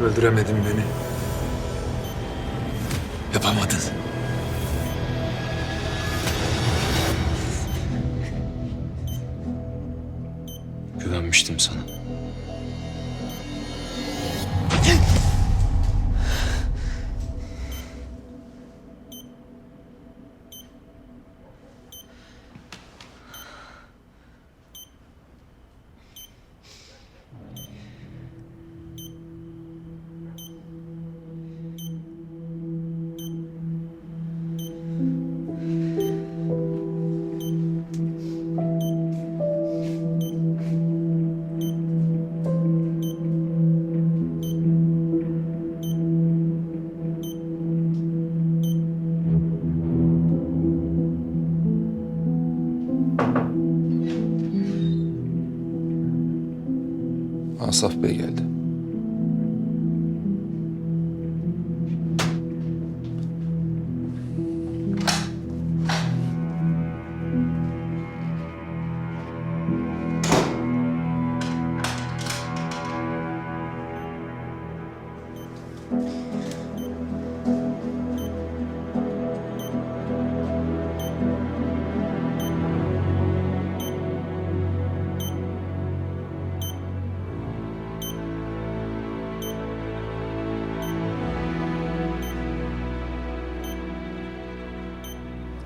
Öldüremedin beni. Yapamadın. Güvenmiştim sana.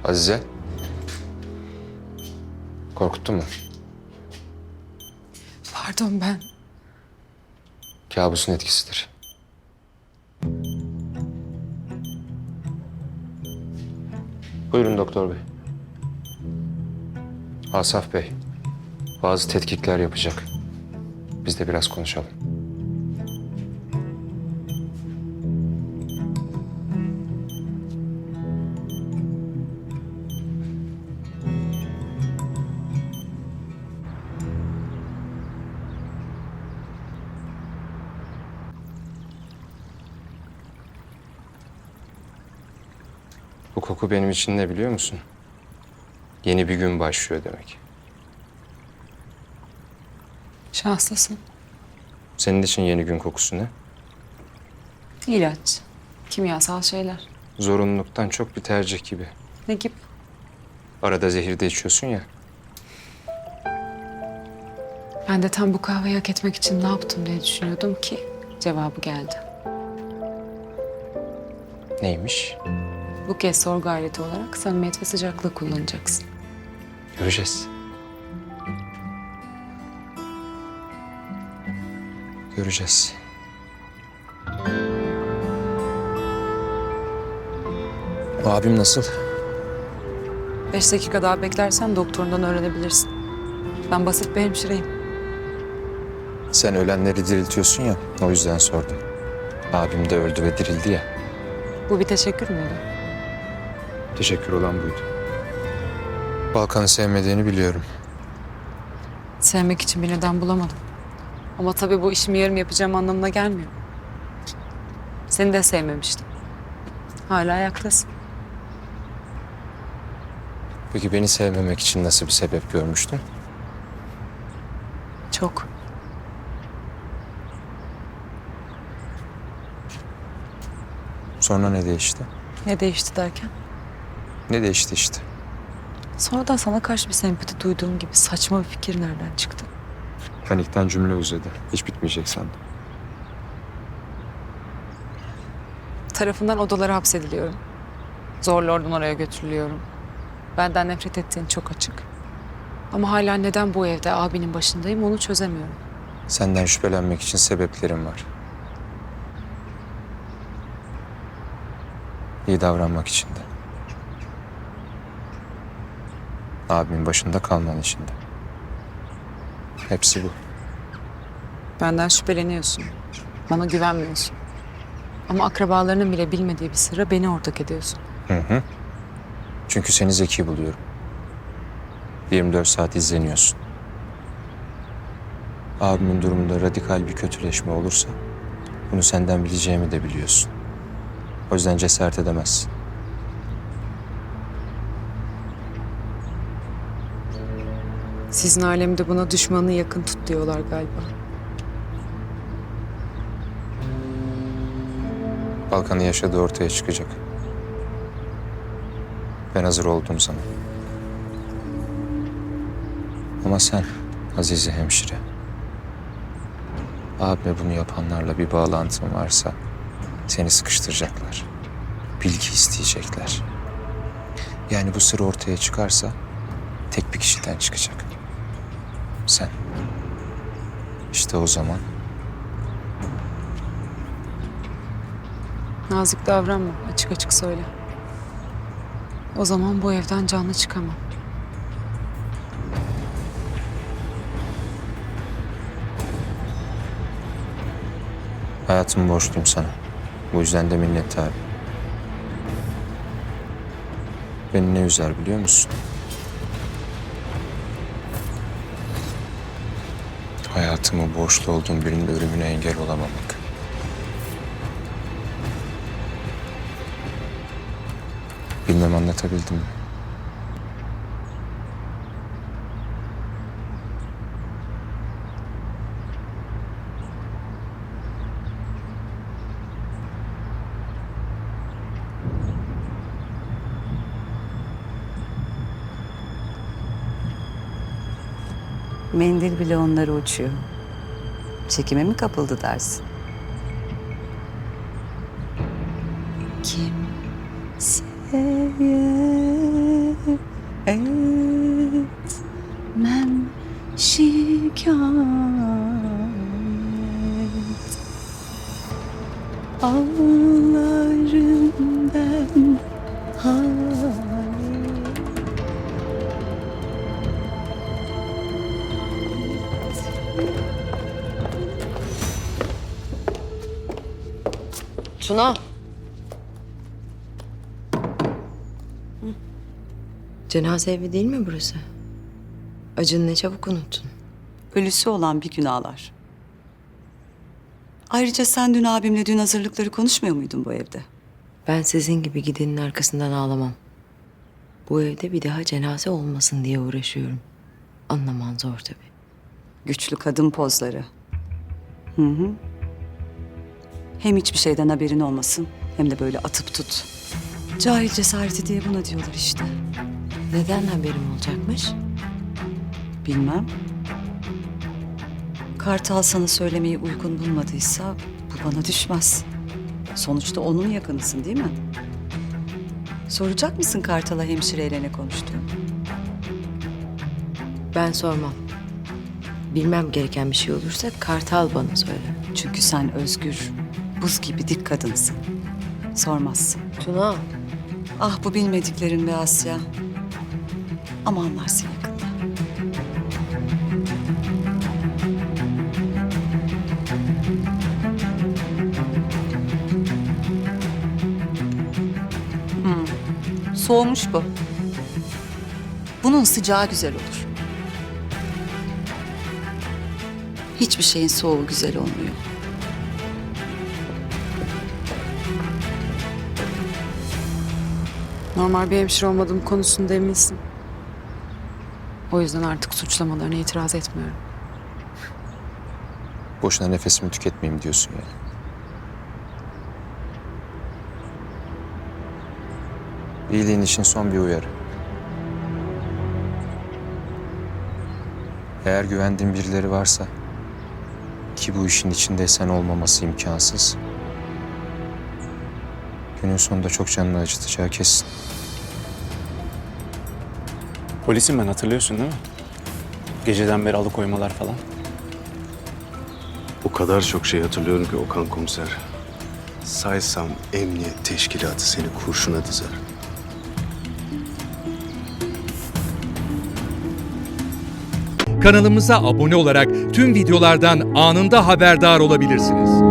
Azize. Korkuttun mu? Pardon ben. Kabusun etkisidir. Buyurun doktor bey. Asaf Bey, bazı tetkikler yapacak. Biz de biraz konuşalım. Koku benim için ne biliyor musun? Yeni bir gün başlıyor demek. Şanslısın. Senin için yeni gün kokusu ne? İlaç. Kimyasal şeyler. Zorunluluktan çok bir tercih gibi. Ne gibi? Arada zehir de içiyorsun ya. Ben de tam bu kahveyi hak etmek için ne yaptım diye düşünüyordum ki cevabı geldi. Neymiş? Bu kez sorgu aleti olarak samimiyet ve sıcaklığı kullanacaksın. Göreceğiz. Göreceğiz. Abim nasıl? Beş dakika daha beklersen doktorundan öğrenebilirsin. Ben basit bir hemşireyim. Sen ölenleri diriltiyorsun ya, o yüzden sordum. Abim de öldü ve dirildi ya. Bu bir teşekkür müydü? Teşekkür olan buydu. Balkan'ı sevmediğini biliyorum. Sevmek için bir neden bulamadım. Ama tabii bu işimi yarım yapacağım anlamına gelmiyor. Seni de sevmemiştim. Hala ayaktasın. Peki beni sevmemek için nasıl bir sebep görmüştün? Çok. Sonra ne değişti? Ne değişti derken? Ne değişti işte? Sonradan sana karşı bir sempati duyduğum gibi saçma bir fikir nereden çıktı? Panikten cümle uzadı. Hiç bitmeyecek sandım. Tarafından odalara hapsediliyorum. Zorla oradan oraya götürülüyorum. Benden nefret ettiğin çok açık. Ama hala neden bu evde abinin başındayım onu çözemiyorum. Senden şüphelenmek için sebeplerim var. İyi davranmak için de. Abimin başında kalman için de. Hepsi bu. Benden şüpheleniyorsun. Bana güvenmiyorsun. Ama akrabalarının bile bilmediği bir sırra beni ortak ediyorsun. Hı hı. Çünkü seni zeki buluyorum. 24 saat izleniyorsun. Abimin durumunda radikal bir kötüleşme olursa bunu senden bileceğimi de biliyorsun. O yüzden cesaret edemezsin. Sizin alemde buna düşmanı yakın tut diyorlar galiba. Balkan'ın yaşadığı ortaya çıkacak. Ben hazır oldum sana. Ama sen Azize hemşire. Abime bunu yapanlarla bir bağlantın varsa seni sıkıştıracaklar. Bilgi isteyecekler. Yani bu sır ortaya çıkarsa tek bir kişiden çıkacak. Sen. İşte o zaman Nazik davranma. Açık açık söyle. O zaman bu evden canlı çıkamam. hayatımı borçluyum sana. Bu yüzden de minnettarım. Beni ne üzer biliyor musun? Hayatımı borçlu olduğum birinin ölümüne engel olamamak. Bilmem anlatabildim mi? Mendil bile onları uçuyor. Çekime mi kapıldı dersin? Kim etmem Tuna. Cenaze evi değil mi burası? Acını ne çabuk unuttun. Ölüsü olan bir gün ağlar. Ayrıca sen dün abimle dün hazırlıkları konuşmuyor muydun bu evde? Ben sizin gibi gidenin arkasından ağlamam. Bu evde bir daha cenaze olmasın diye uğraşıyorum. Anlaman zor tabii. Güçlü kadın pozları. Hı hı. Hem hiçbir şeyden haberin olmasın hem de böyle atıp tut. Cahil cesareti diye buna diyorlar işte. Neden haberim olacakmış? Bilmem. Kartal sana söylemeyi uygun bulmadıysa bu bana düşmez. Sonuçta onun yakınısın değil mi? Soracak mısın Kartal'a hemşireyle ne konuştuğunu? Ben sormam. Bilmem gereken bir şey olursa Kartal bana söyler. Çünkü sen özgür, buz gibi dik kadınsın. Sormazsın. Tuna. Ah bu bilmediklerin be Asya. Ama anlarsın yakında. Hmm, Soğumuş bu. Bunun sıcağı güzel olur. Hiçbir şeyin soğuğu güzel olmuyor. Normal bir hemşire olmadığım konusunda eminsin. O yüzden artık suçlamalarına itiraz etmiyorum. Boşuna nefesimi tüketmeyeyim diyorsun yani. İyiliğin için son bir uyarı. Eğer güvendiğin birileri varsa ki bu işin içinde sen olmaması imkansız. Günün sonunda çok canını acıtacağı kesin. Polisim ben hatırlıyorsun değil mi? Geceden beri alıkoymalar falan. O kadar çok şey hatırlıyorum ki Okan komiser. Saysam emniyet teşkilatı seni kurşuna dizer. Kanalımıza abone olarak tüm videolardan anında haberdar olabilirsiniz.